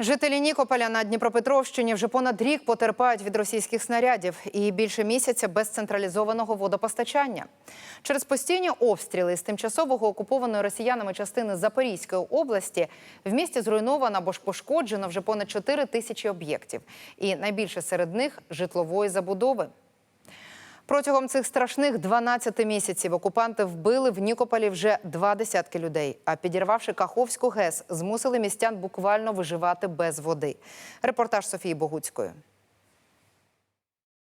Жителі Нікополя на Дніпропетровщині вже понад рік потерпають від російських снарядів і більше місяця без централізованого водопостачання. Через постійні обстріли з тимчасового окупованої росіянами частини Запорізької області в місті зруйновано або ж пошкоджено вже понад 4 тисячі об'єктів. І найбільше серед них житлової забудови. Протягом цих страшних 12 місяців окупанти вбили в Нікополі вже два десятки людей. А підірвавши Каховську ГЕС, змусили містян буквально виживати без води. Репортаж Софії Богуцької.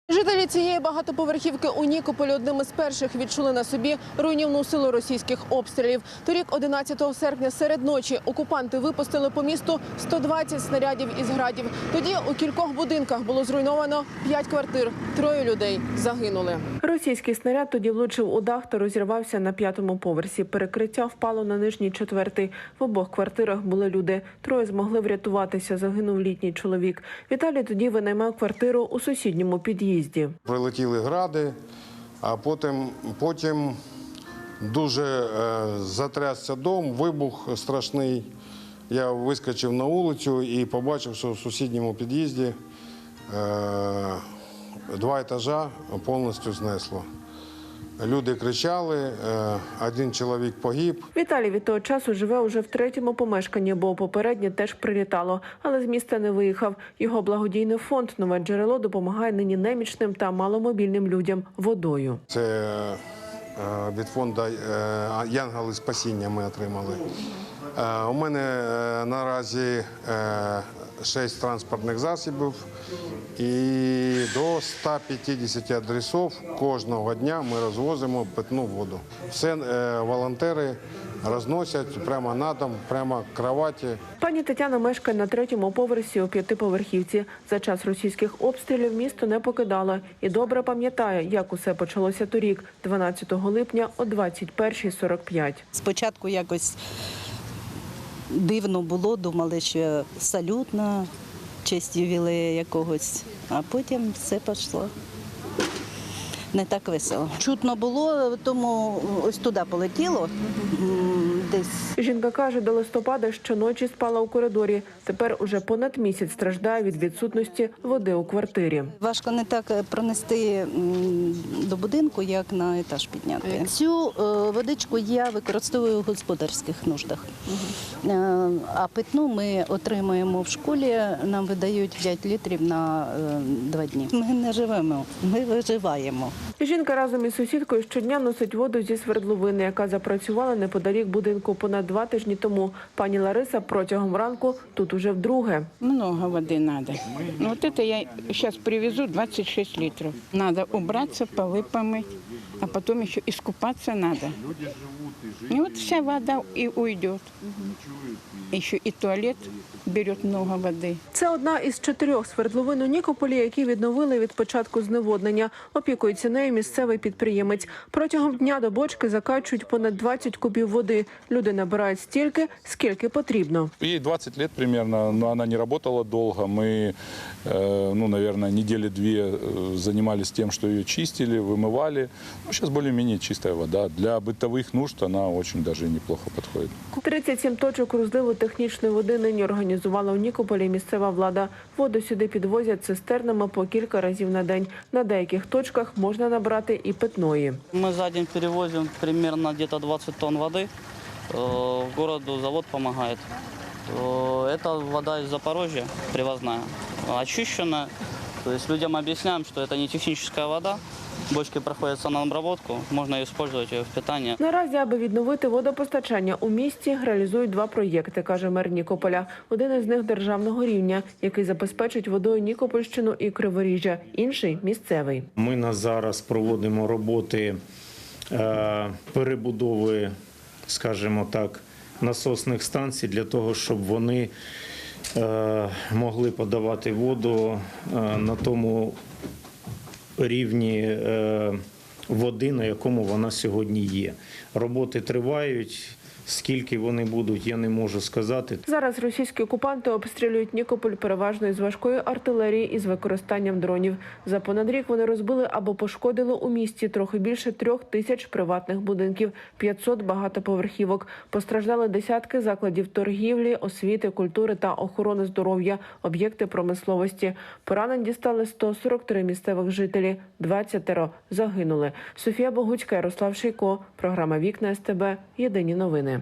Жителі цієї багатоповерхівки у Нікополі одним із перших відчули на собі руйнівну силу російських обстрілів. Торік, 11 серпня, серед ночі окупанти випустили по місту 120 снарядів із градів. Тоді у кількох будинках було зруйновано 5 квартир. Троє людей загинули. Російський снаряд тоді влучив у дах та розірвався на п'ятому поверсі. Перекриття впало на нижній четвертий. В обох квартирах були люди. Троє змогли врятуватися. Загинув літній чоловік. Віталій тоді винаймав квартиру у сусідньому під'їзді. Прилетіли гради, а потім, потім дуже е, затрясся дом, вибух страшний. Я вискочив на вулицю і побачив, що в сусідньому під'їзді е, два етажа повністю знесло. Люди кричали, е, один чоловік погиб. Віталій від того часу живе уже в третьому помешканні, бо попереднє теж прилітало, але з міста не виїхав. Його благодійний фонд нове джерело допомагає нині немічним та маломобільним людям водою. Це е, від фонду Янгали Спасіння ми отримали. Е, У мене е, наразі е, шість транспортних засобів і до 150 адресів кожного дня ми розвозимо питну воду. Все волонтери розносять прямо на дом, прямо кроваті. Пані Тетяна мешкає на третьому поверсі у п'ятиповерхівці. За час російських обстрілів місто не покидало і добре пам'ятає, як усе почалося торік, 12 липня о 21.45. Спочатку якось дивно було, думали, що салют на честь ювілея якогось, а потім все пішло. Не так весело. Чутно було, тому ось туди полетіло десь. Жінка каже, до листопада щоночі спала у коридорі. Тепер уже понад місяць страждає від відсутності води у квартирі. Важко не так е, пронести до будинку, як на етаж підняти. Цю е, водичку я використовую в господарських нуждах. Е, А питну ми отримуємо в школі, нам видають 5 літрів на е, два дні. Ми не живемо, ми виживаємо. Жінка разом із сусідкою щодня носить воду зі свердловини, яка запрацювала неподалік будинку понад два тижні тому. Пані Лариса протягом ранку тут уже вдруге. Много воды надо. Ну, вот это я сейчас привезу 26 литров. Надо убраться, полы помыть, а потом еще искупаться надо. И вот вся вода и уйдет. Еще и туалет берет много воды. Це одна із чотирьох свердловин у Нікополі, які відновили від початку зневоднення. Опікується нею місцевий підприємець. Протягом дня до бочки закачують понад 20 кубів води. Люди набирають стільки, скільки потрібно. Ей 20 лет примерно, но она не работала долго. Мы, э, ну, наверное, недели две э, занимались тем, что ее чистили, вымывали. Ну, сейчас более-менее чистая вода. Для бытовых нужд она очень даже неплохо подходит. 37 точок розливу технічної води нині організувала у Нікополі місцева влада. Воду сюди підвозять цистернами по кілька разів на день. На деяких точках можна набрати і питної. Мы за день перевозим примерно где-то 20 тонн воды. Э, Городу завод помогает. Э, Это вода из Запорожья, привозная, очищенная. То есть людям объясняем, что это не техническая вода. Бочки проходят на обработку, можно использовать ее в питании. Наразі, аби відновити водопостачання у місті, реалізують два проєкти, каже мер Нікополя. Один із них державного рівня, який забезпечить водою Нікопольщину і Криворіжжя. Інший місцевий. Ми на зараз проводимо роботи е, перебудови, скажімо так, насосних станцій для того, щоб вони е, могли подавати воду е, на тому рівні е, води, на якому вона сьогодні є. Роботи тривають. Скільки вони будуть, я не можу сказати. Зараз російські окупанти обстрілюють Нікополь переважно із важкої артилерії із використанням дронів. За понад рік вони розбили або пошкодили у місті трохи більше трьох тисяч приватних будинків, 500 багатоповерхівок. Постраждали десятки закладів торгівлі, освіти, культури та охорони здоров'я, об'єкти промисловості. Поранень дістали 143 місцевих жителі, 20 загинули. Софія Богуцька, Ярослав Шийко. Програма Вікна СТБ. Єдині новини.